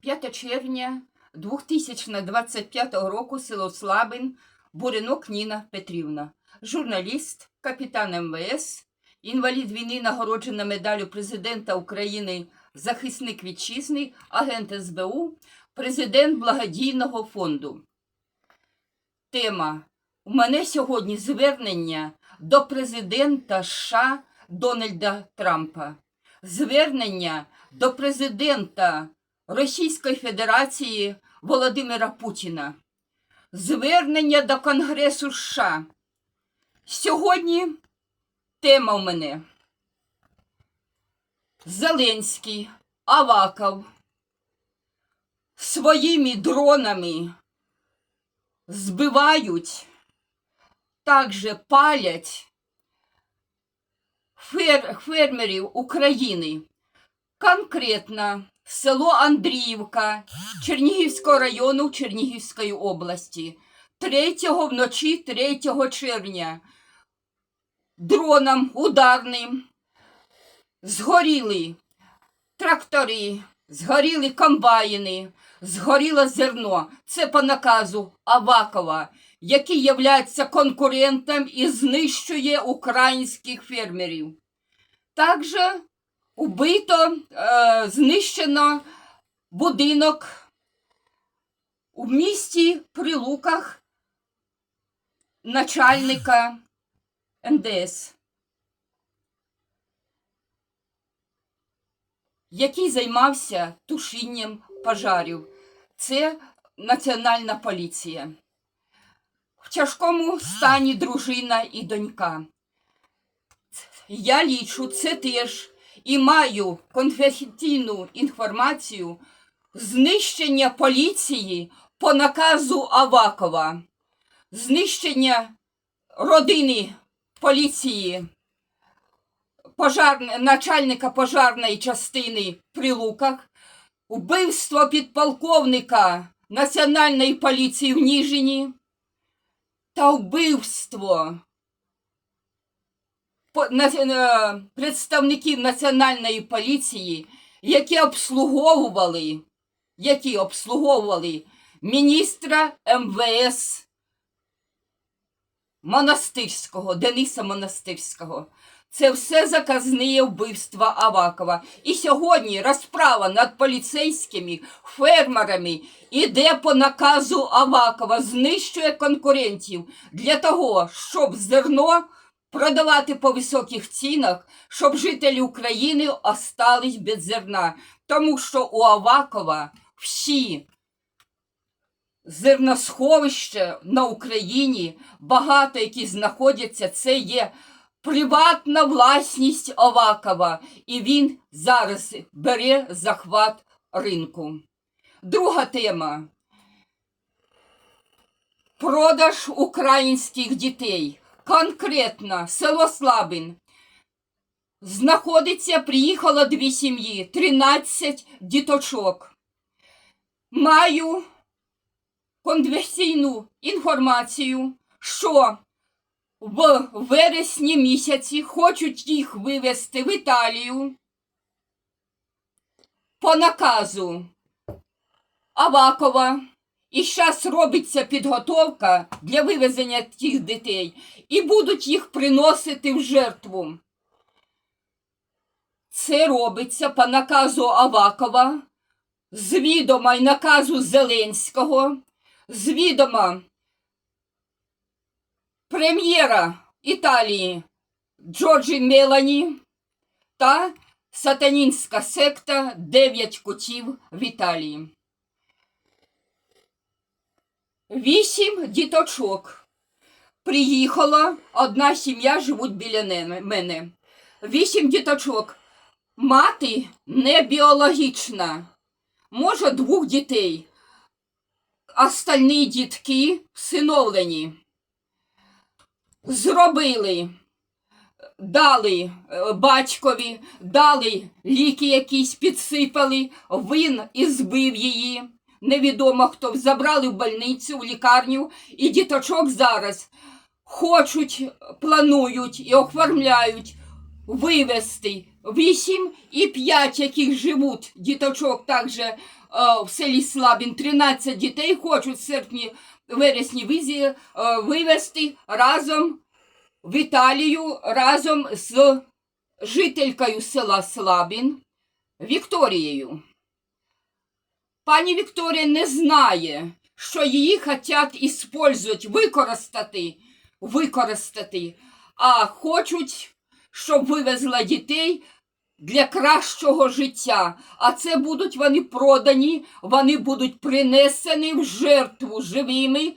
5 червня 2025 року село Слабин, Буринок Ніна Петрівна, журналіст, капітан МВС, інвалід війни, нагороджена медаллю президента України, захисник вітчизни, агент СБУ, президент благодійного фонду. Тема У мене сьогодні звернення до президента США Дональда Трампа. Звернення до президента Російської Федерації Володимира Путіна. Звернення до Конгресу США. Сьогодні тема в мене. Зеленський, Аваков своїми дронами збивають, також палять фер, фермерів України. Конкретно село Андріївка Чернігівського району Чернігівської області. 3 вночі 3 червня дроном ударним згоріли трактори, згоріли комбайни, згоріло зерно. Це по наказу Авакова, який являється конкурентом і знищує українських фермерів. Також убито, е, знищено будинок у місті Прилуках начальника НДС, який займався тушінням пожарів. Це Національна поліція. В тяжкому стані дружина і донька. Я лічу це теж і маю конфіденційну інформацію знищення поліції по наказу Авакова, знищення родини поліції, пожар... начальника пожарної частини при Луках, вбивство підполковника Національної поліції в Ніжині та вбивство представників Національної поліції, які обслуговували, які обслуговували міністра МВС Монастирського, Дениса Монастирського. Це все заказне вбивство Авакова. І сьогодні розправа над поліцейськими фермерами іде по наказу Авакова, знищує конкурентів для того, щоб зерно продавати по високих цінах, щоб жителі України остались без зерна. Тому що у Авакова всі зерносховища на Україні, багато які знаходяться, це є приватна власність Авакова, і він зараз бере захват ринку. Друга тема. Продаж українських дітей. Конкретно село Слабин. Знаходиться, приїхало дві сім'ї, 13 діточок. Маю конверсійну інформацію, що в вересні місяці хочуть їх вивезти в Італію по наказу Авакова. І зараз робиться підготовка для вивезення тих дітей, і будуть їх приносити в жертву. Це робиться по наказу Авакова, з відома й наказу Зеленського, з відома прем'єра Італії Джорджі Мелані та сатанінська секта Дев'ять кутів в Італії. Вісім діточок. Приїхала, одна сім'я живуть біля мене. Вісім діточок. Мати не біологічна. Може, двох дітей. Остальні дітки всиновлені. Зробили, дали е, батькові, дали ліки якісь, підсипали, він і збив її. Невідомо хто забрали в больницю, в лікарню, і діточок зараз хочуть, планують і оформляють вивезти 8 і 5, яких живуть діточок також е, в селі Слабін. 13 дітей хочуть в серпні, вересні визі, е, вивезти разом в Італію разом з жителькою села Слабін Вікторією. Пані Вікторія не знає, що її хочуть іспользувати, використати, використати, а хочуть, щоб вивезла дітей для кращого життя. А це будуть вони продані, вони будуть принесені в жертву живими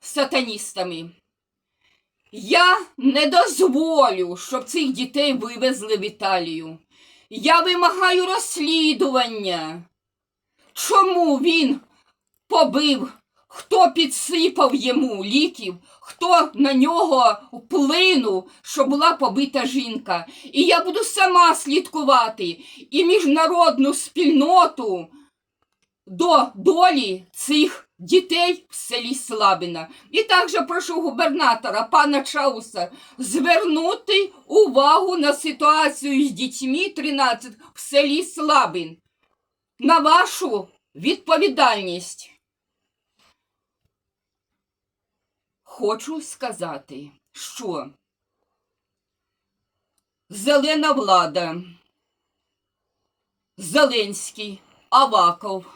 сатаністами. Я не дозволю, щоб цих дітей вивезли в Італію. Я вимагаю розслідування. Чому він побив, хто підсипав йому ліків, хто на нього вплинув, що була побита жінка. І я буду сама слідкувати і міжнародну спільноту до долі цих дітей в селі Слабіна. І також прошу губернатора пана Чауса звернути увагу на ситуацію з дітьми 13 в селі Слабин. На вашу відповідальність. Хочу сказати, що зелена влада, Зеленський, Аваков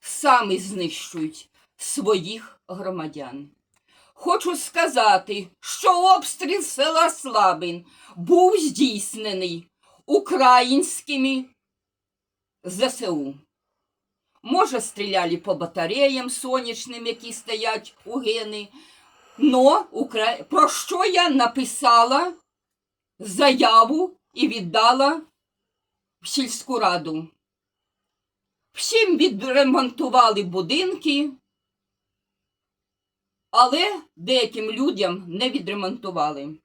самі знищують своїх громадян. Хочу сказати, що обстріл села Слабин був здійснений українськими ЗСУ. Може, стріляли по батареям сонячним, які стоять у гени. Но Укра... про що я написала заяву і віддала в сільську раду. Всім відремонтували будинки, але деяким людям не відремонтували.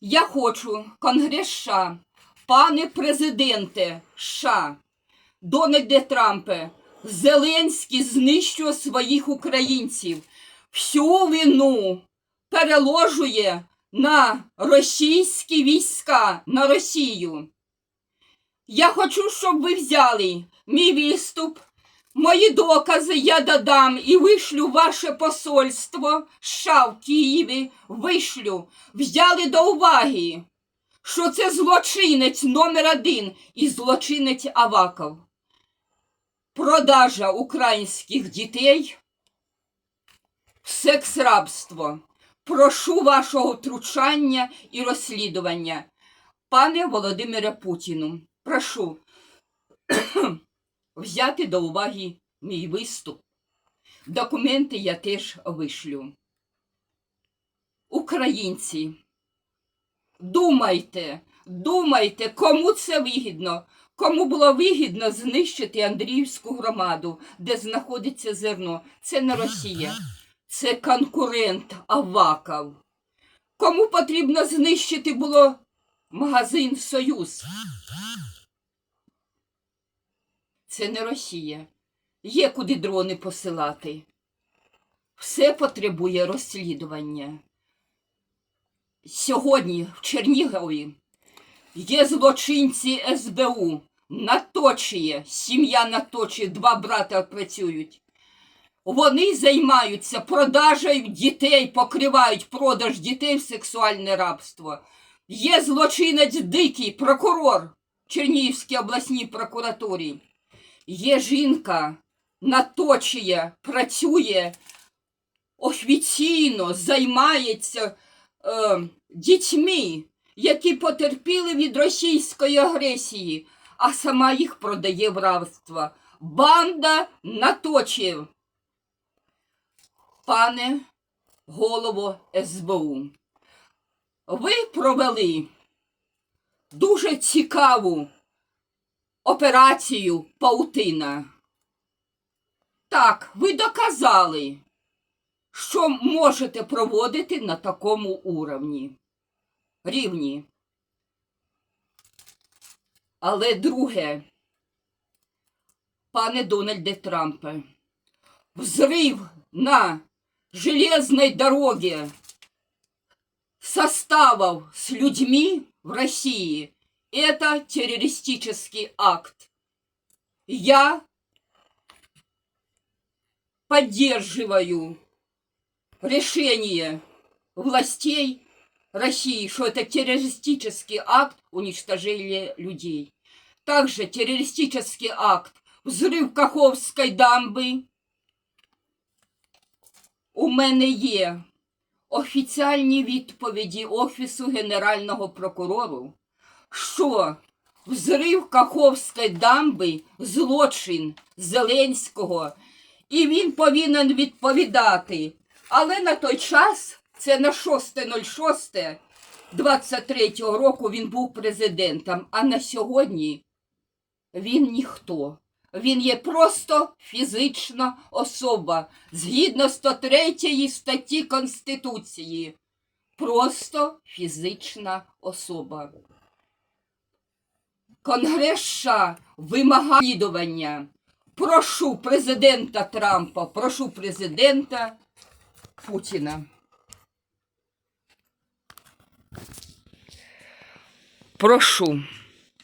Я хочу, Конгрес США, пане президенте США, Дональде Трампе, Зеленський знищує своїх українців. Всю вину переложує на російські війська, на Росію. Я хочу, щоб ви взяли мій виступ, мої докази я додам і вишлю ваше посольство США в Києві, вишлю, взяли до уваги, що це злочинець номер один і злочинець Аваков. Продажа українських дітей, секс-рабство. Прошу вашого втручання і розслідування. Пане Володимире Путіну, прошу взяти до уваги мій виступ. Документи я теж вишлю. Українці, думайте, думайте, кому це вигідно, кому було вигідно знищити Андріївську громаду, де знаходиться зерно. Це не Росія, це конкурент Аваков. Кому потрібно знищити було магазин Союз? Це не Росія. Є куди дрони посилати. Все потребує розслідування. Сьогодні в Чернігові є злочинці СБУ. Наточує, сім'я наточує, два брата працюють. Вони займаються продажею дітей, покривають продаж дітей в сексуальне рабство. Є злочинець дикий, прокурор Чернігівській обласній прокуратурі. Є жінка, наточує, працює, офіційно займається е, дітьми, які потерпіли від російської агресії, а сама їх продає в рабство. Банда наточив. Пане голово СБУ, ви провели дуже цікаву операцію Паутина. Так, ви доказали, що можете проводити на такому уровні, рівні. Але друге, пане Дональде Трампе, взрив на железной дороге составов с людьми в России – это террористический акт. Я поддерживаю решение властей России, что это террористический акт уничтожения людей. Также террористический акт взрыв Каховської дамби. У мене є офіціальні відповіді Офісу Генерального прокурору, що взрив Каховської дамби злочин Зеленського, і він повинен відповідати. Але на той час, це на 6.06 23-го року він був президентом, а на сьогодні він ніхто. Він є просто фізична особа згідно 103 статті Конституції. Просто фізична особа. Конгрес США вимагає слідування. Прошу президента Трампа, прошу президента Путіна. Прошу.